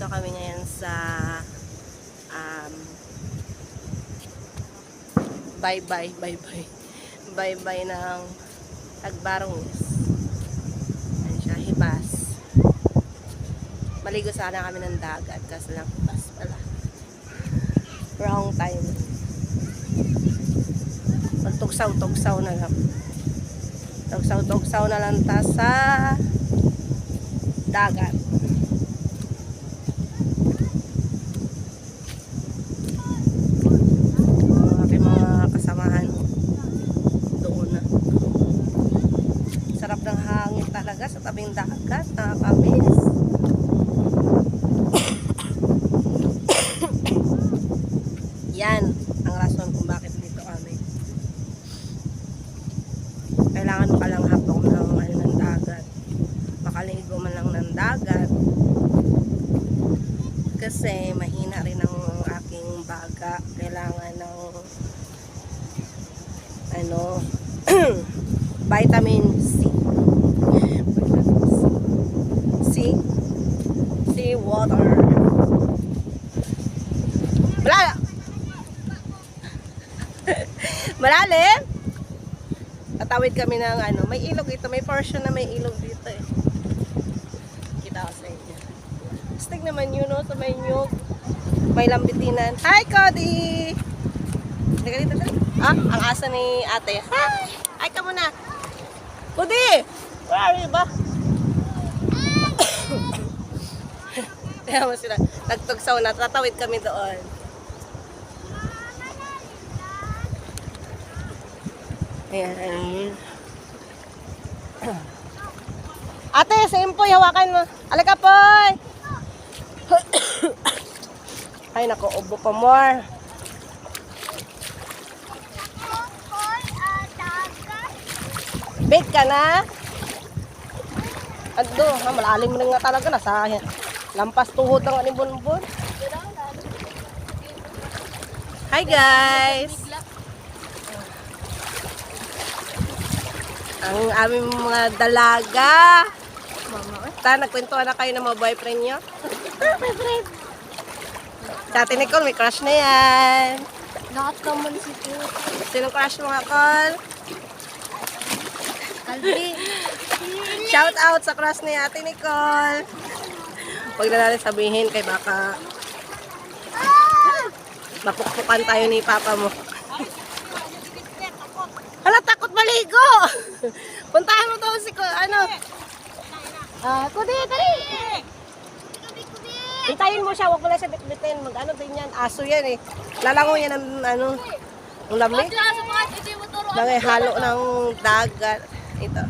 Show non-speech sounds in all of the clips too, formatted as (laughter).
Nandito kami ngayon sa um, bye-bye, bye-bye. Bye-bye ng Tagbarongis. Ayan siya, hibas. Maligo sana kami ng dagat kasi lang hibas pala. Wrong time. Magtugsaw-tugsaw na lang. Tugsaw-tugsaw na lang ta sa dagat. Ang aking mga kasamahan doon na. Sarap ng hangin talaga sa tabing dagat. Nakakamiss. Yan ang rason kung bakit dito kami. Kailangan mo palang hapong ng, ano, ng dagat. Makaligo man lang ng dagat. Kasi mahina rin ang aking baga. Kailangan ng ano (clears throat) vitamin C. Vitamin C. C. C water. Wala. Malalim. Tatawid kami ng ano, may ilog ito, may portion na may ilog dito eh. Kita ko sa inyo. Stig naman yun, no, sa may nyug. May lambitinan. Hi, Cody! Teka dito, dito. Ah, ang asa ni ate. Hi! Hi ka muna. Cody! Where are you ba? (coughs) Kaya mo sila. Nagtugsaw na. Tatawid kami doon. Ayan. Ate, sa impoy, hawakan mo. Alika, poy! (coughs) Ay, nako, ubo pa more. Bake ka na? Ado, ha, malalim rin nga talaga. Nasa lampas tuhod ang anibon-bon. Hi, guys! Ang aming mga dalaga. Ta, nagkwentuhan na kayo ng mga boyfriend nyo? boyfriend. Dati Nicole, may crush na yan. Nakakaman si Tio. Sinong crush mo nga, Col? Kalbi. Shout out sa crush ni Ate Nicole. Huwag na natin sabihin kay baka mapukpukan tayo ni Papa mo. Maligo! (laughs) Puntahan mo daw si Ko, ano? Ah, kudi, tari! Hintayin mo siya, huwag mo na siya bitbitin. Mag ano din yan, aso yan eh. Lalango yan ng ano, ng lamig. Lagay halo ng dagat. Ito.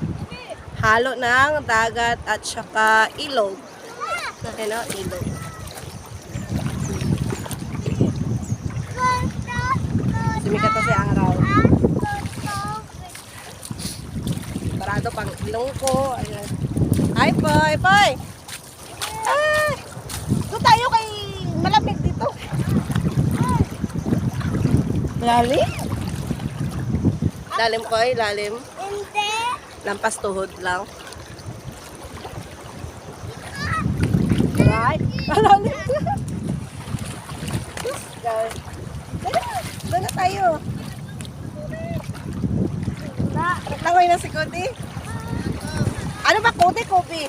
Halo ng dagat at saka ilog. Ano, ilog. Sumikat na si araw. Parado pang ilong ko. Ayan. Ay, boy, boy! Ay! Doon tayo kay malamig dito. Lalim? Lalim ko ay lalim. Hindi. Lampas tuhod lang. Right? Guys. Dala, na tayo. Na, naglangoy na si Cody. Ano ba Cody? Kobe?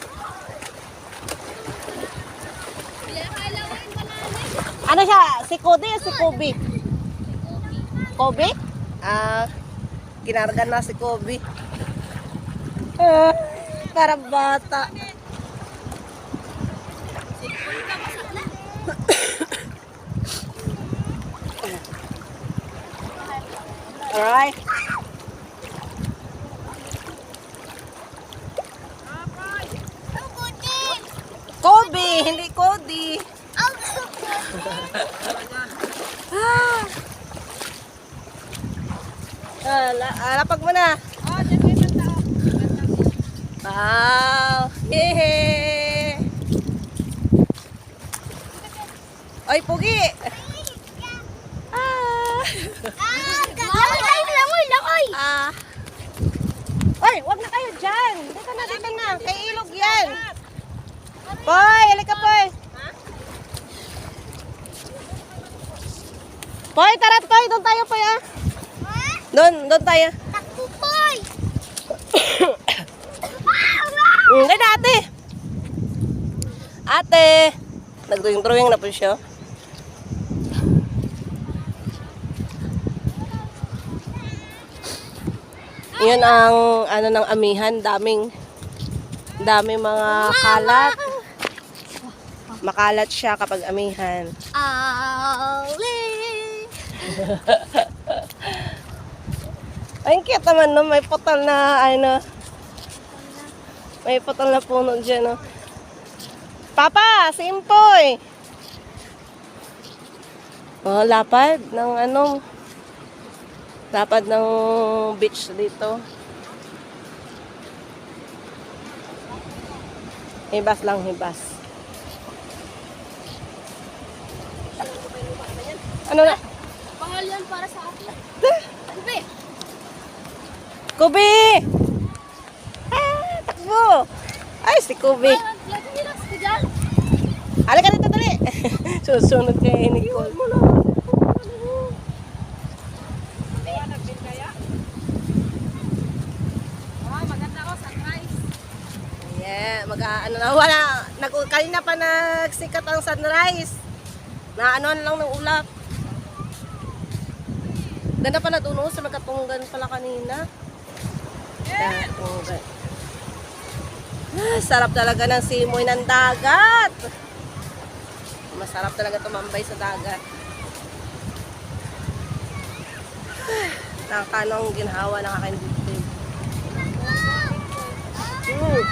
Ano siya? Si Cody o si Kobe? Kobe? Ah, kinargan na si Kobe. Ah, parang bata. (coughs) Alright. Alapag mo na. Oh, dyan may isang. Wow! Yehey! Oy, Pugi! Ah! Ah, Lamoy tayo, lamoy, lamoy! Ah! Oy, wag na kayo dyan! Dito na, dito na. Kay ilog yan. Poy, halik ka, Poy! Poy, tara, Poy! Doon tayo, Poy, ah! Doon, doon tayo. Takbo, Koy! (coughs) Mm, na, ate. Ate. Nag-drawing-drawing na po siya. Yun ang ano ng amihan, daming daming mga kalat. Makalat siya kapag amihan. Ali! (laughs) Ay, cute naman no, may putol na ano. May putol na puno dyan no. Papa, simpoy! Oh, lapad ng ano. Lapad ng beach dito. Hibas lang, hibas. Ano na? Pangal yan para sa akin. Kubi! Ah, takbo! Ay, si dyan. Halika dito, dali. (laughs) Susunod kay Nicole. Yeah, mag ano na wala nag kanina pa nagsikat ang sunrise. Na ano lang ng ulap. Ganda pa na doon oh, sa magkatunggan pala kanina. Katunggan. Ah, sarap talaga ng simoy ng dagat. Masarap talaga tumambay sa dagat. Nakakano ang ginhawa ng aking dibdib. Mm.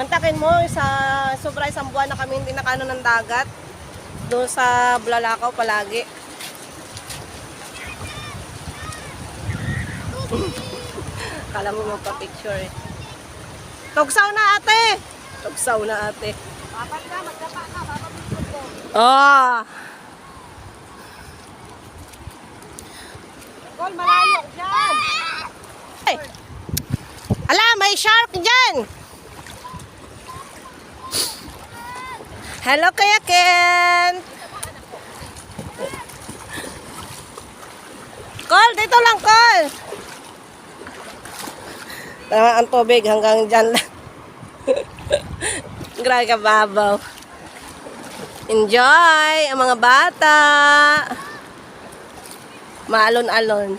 Mantakin mo, sa sobra isang buwan na kami hindi nakano ng dagat. Doon sa Bulalakaw palagi. Kala mo magpa-picture eh. Tugsaw na ate! Tugsaw na ate. Papat ka, magdapa ka, papapicture ko. Oh! Call, malayo dyan. Ay! Ala, may shark dyan! Hello, Kuya Ken! Call, dito lang, call! Tama ang tubig hanggang dyan lang. (laughs) Grabe ka babaw. Enjoy ang mga bata. Maalon-alon.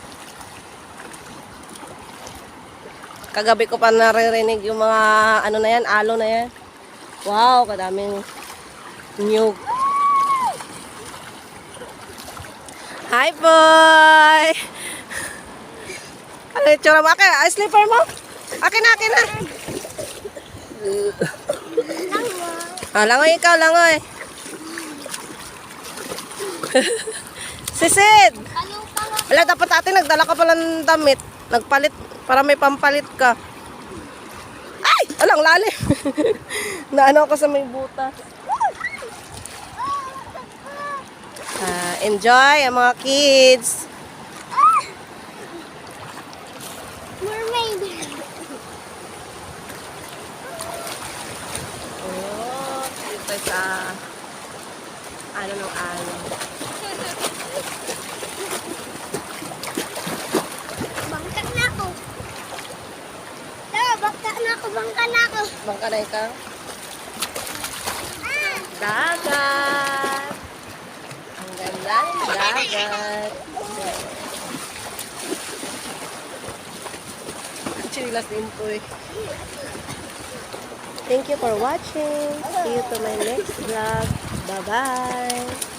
Kagabi ko pa naririnig yung mga ano na yan, alo na yan. Wow, kadaming nyug. Hi, boy! (laughs) Ano yung tsura mo? Ay, slipper mo? Akin na, akin na. Ah, langoy ikaw, langoy. (laughs) Sisid! Wala, dapat ate, nagdala ka pala ng damit. Nagpalit, para may pampalit ka. Ay! Alang lalim. (laughs) Naano ako sa may butas. Ah, enjoy ang mga kids. Dito sa ano ng ano. Bangka na ako. Tara, bangka na ako, bangka na ako. Bangka na ikaw. Ah! Dagat. Ang ganda ng dagat. Chilas din po eh. Thank you for watching. See you to my next vlog. Bye-bye.